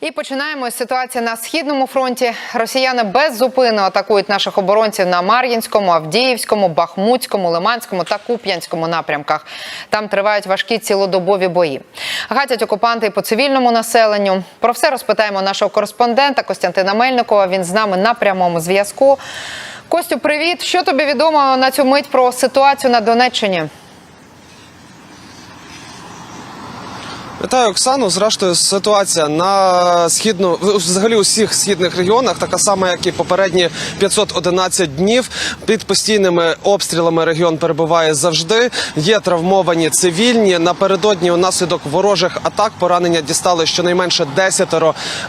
І починаємо з ситуації на східному фронті. Росіяни без зупину атакують наших оборонців на Мар'їнському, Авдіївському, Бахмутському, Лиманському та Куп'янському напрямках. Там тривають важкі цілодобові бої. Гатять окупанти і по цивільному населенню. Про все розпитаємо нашого кореспондента Костянтина Мельникова. Він з нами на прямому зв'язку. Костю, привіт! Що тобі відомо на цю мить про ситуацію на Донеччині? Вітаю, Оксану. Зрештою, ситуація на східну взагалі у всіх східних регіонах, така сама, як і попередні 511 днів. Під постійними обстрілами регіон перебуває завжди. Є травмовані цивільні. Напередодні унаслідок ворожих атак поранення дістали щонайменше 10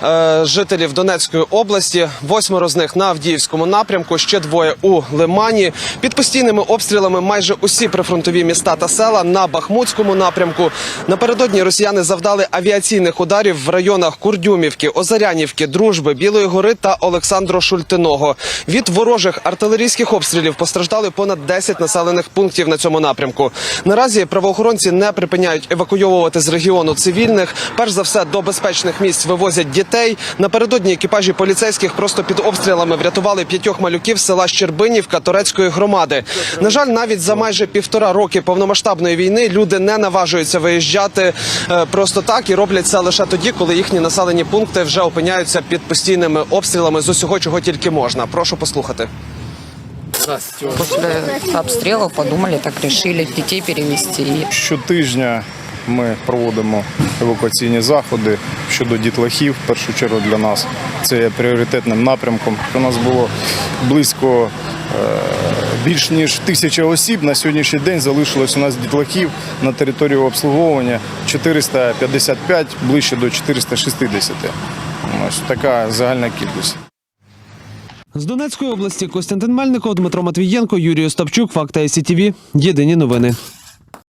е, жителів Донецької області. Восьмеро з них на Авдіївському напрямку, ще двоє у Лимані. Під постійними обстрілами майже усі прифронтові міста та села на Бахмутському напрямку. Напередодні росіяни завдали авіаційних ударів в районах Курдюмівки, Озарянівки, Дружби, Білої гори та Олександро Шультиного. Від ворожих артилерійських обстрілів постраждали понад 10 населених пунктів на цьому напрямку. Наразі правоохоронці не припиняють евакуйовувати з регіону цивільних. Перш за все до безпечних місць вивозять дітей. Напередодні екіпажі поліцейських просто під обстрілами врятували п'ятьох малюків села Щербинівка Турецької громади. На жаль, навіть за майже півтора роки повномасштабної війни люди не наважуються виїжджати е, просто так і роблять це лише тоді, коли їхні населені пункти вже опиняються під постійними обстрілами з усього, чого тільки можна. Прошу послухати. После обстрелов подумали, так решили детей перевести. Щотижня ми проводимо евакуаційні заходи щодо дітлахів. В першу чергу для нас це є пріоритетним напрямком. У нас було близько більш ніж тисяча осіб. На сьогоднішній день залишилось у нас дітлахів на території обслуговування 455, ближче до 460. Ось така загальна кількість. З Донецької області Костянтин Мельников, Дмитро Матвієнко, Юрій Остапчук, Факта СІТВ. Єдині новини.